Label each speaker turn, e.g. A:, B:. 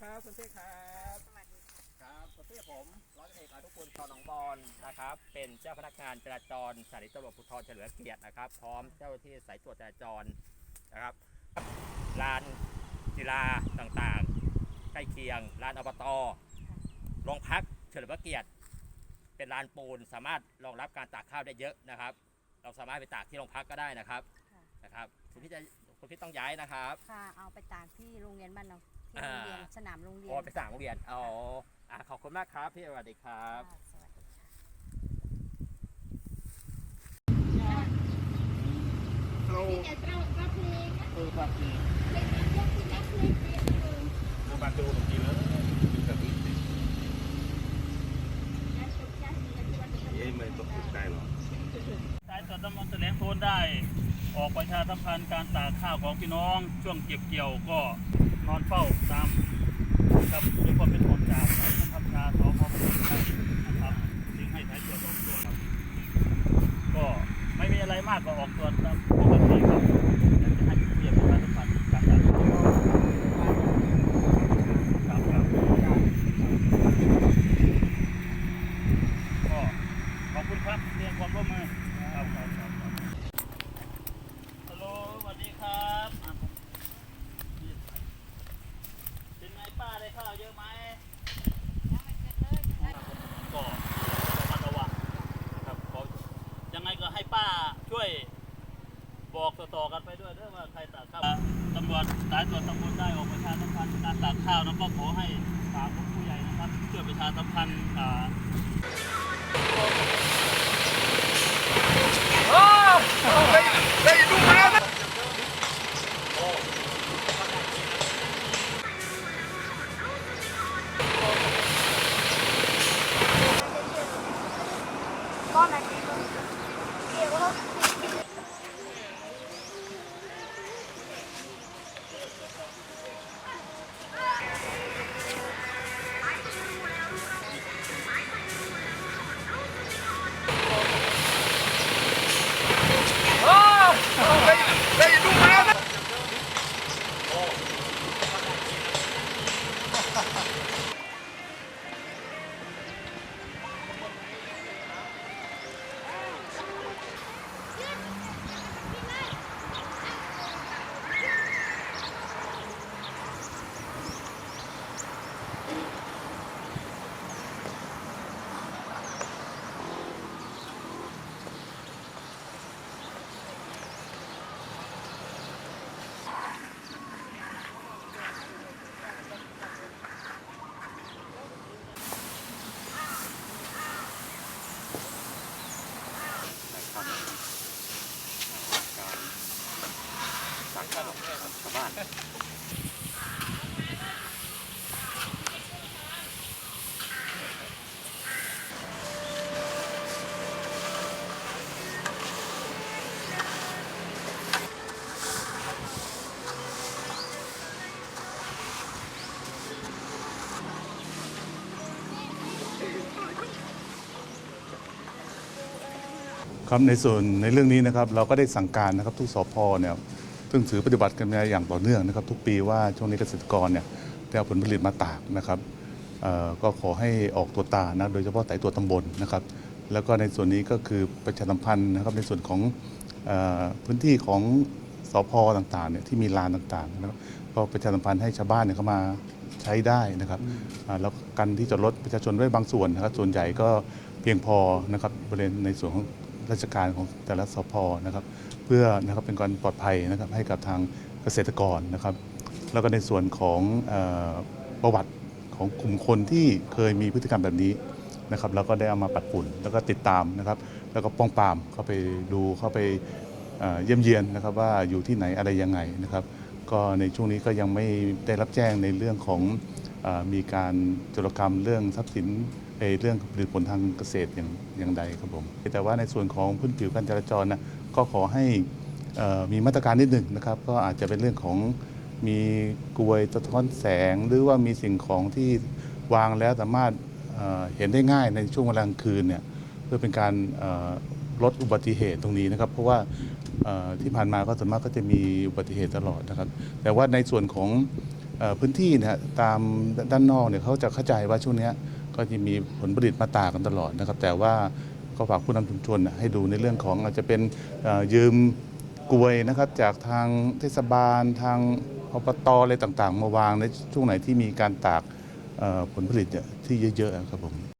A: ครับคุณเทพครับ
B: สวัสดีค่ะ
A: ครับคุณเทพผมร้อยเอกอนุกูลชอนองบอลนะครับ เป็นเจ้าพนักงานจราจรสถานีตำรวจภูธรเฉลิมเกียรตินะครับ พร้อมเจ้าหน้าที่สายตรวจจราจรนะครับลานกีฬาต่างๆ ใกล้เคียงลานอบตโรงพักเฉลิมพระเกียรติ เป็นลานปูนสามารถรองรับการตากข้าวได้เยอะนะครับ เราสามารถไปตากที่โรงพักก็ได้นะครับ
B: ค่ะ
A: นะครับคุณพี่จะคุณพี่ต้องย้ายนะครับ
B: ค่ะเอาไปตากที่โรงเรียนบ้านเราที่
A: อ่า
B: โรงเรียนสนามโรงเรียน
A: โอ้ไปสั่งโรงเรียนอ๋ออะขอบคุณมากครับพี่สวัสดีครับ
B: ค่ะสวัสดีค่ะ
A: เรา
C: Tidak terlalu bagus.
A: เออความจริง
C: Tidak tidak tidak tidak.
A: ดูบางตัวผมดีแล้ว
C: Dan sukses dia cuba
D: เอ๊ะไม่ต้องถูกใจหรอ
E: สายตรวจตำบลแถลงโทนได้ ออกประชาสัมพันธ์การตากข้าวของพี่น้อง ช่วงเก็บเกี่ยวก็ นอนเฝ้าตามกับด้วยความเป็นห่วงจากสายบังคับชาสพปทุมธานีนะครับจึงให้สายตรวจออกตรวจก็ไม่มีอะไรมากก็ออกตรวจตามปกติครับอยากจะให้ผู้ใหญ่ประชาสัมพันธ์การตากข้าวครับครับก็ขอบคุณครับเรียนความร่วมมือครับครับครับครับฮัลโหลสวัสดีครับอะเป็นไงป้าได้ ข้าวเยอะไหม
B: ยังไม่เสร็จเลย
E: ก็ระมัดระวังนะครับขอยังไงก็ให้ป้าช่วย บอกต่อๆกันไปด้วยเรื่องว่าใครตากข้าวตำรวจสายตรวจตำรวจได้ออกประชาสัมพันธ์การตากข้าวนะก็ขอให้ฝากผู้ใหญ่นะครับช่วยประชาสัมพันธ์
D: ครับในส่วนในเรื่องนี้นะครับเราก็ได้สั่งการนะครับทุกสพเนี่ย ซึ่งถือปฏิบัติกันมาอย่างต่อเนื่องนะครับ ทุกปีว่าช่วงนี้เกษตรกรเนี่ยได้เอาผลผลิตมาตากนะครับก็ขอให้ออกตัวตานะโดยเฉพาะสายตัวตำบลนะครับ แล้วก็ในส่วนนี้ก็คือประชาสัมพันธ์นะครับในส่วนของอพื้นที่ของสพต่างๆเนี่ยที่มีลานต่างๆนะครับก็ประชาสัมพันธ์ให้ชาวบ้านเนี่ยเข้ามาใช้ได้นะครับแล้วกันที่จอดรถประชาชนไว้บางส่วนนะครับ ส่วนใหญ่ก็เพียงพอนะครับบริเวณในส่วนของ ราชการของแต่ละสพนะครับ เพื่อนะครับเป็นการปลอดภัยนะครับให้กับทางเกษตรกรนะครับ แล้วก็ในส่วนของอประวัติของกลุ่มคนที่เคยมีพฤติกรรมแบบนี้นะครับเราก็ได้เอามาปัดฝุ่นแล้วก็ติดตามนะครับ แล้วก็ป้องปรามเข้าไปดูเข้าไปเยี่ยมเยียนนะครับว่าอยู่ที่ไหนอะไรยังไงนะครับ ก็ในช่วงนี้ก็ยังไม่ได้รับแจ้งในเรื่องของอมีการโจรกรรมเรื่องทรัพย์สิน เรื่องผลิตผลทางเกษตรอย่างอย่างใดครับผมแต่ว่าในส่วนของพื้นผิวการจราจรนะก็ขอให้มีมาตรการนิดหนึ่งนะครับ ก็อาจจะเป็นเรื่องของมีกลวยสะท้อนแสง หรือว่ามีสิ่งของที่วางแล้วสามารถเห็นได้ง่ายในช่วงเวลากลางคืนเนี่ยเพื่อเป็นการลดอุบัติเหตุตรงนี้นะครับ เพราะว่าที่ผ่านมาก็ส่วนมากก็จะมีอุบัติเหตุตลอดนะครับ แต่ว่าในส่วนของอพื้นที่เนี่ยตามด้านนอกเนี่ยเขาจะเข้าใจว่าช่วงเนี้ย ก็จะมีผลผลิตมาตากกันตลอดนะครับ แต่ว่าก็ฝากผู้นำชุมชนนะให้ดูในเรื่องของอาจจะเป็นยืมกลวยนะครับจากทางเทศบาลทางอบตอะไรต่างๆ มาวางในช่วงไหนที่มีการตากผลผลิตที่เยอะๆครับผม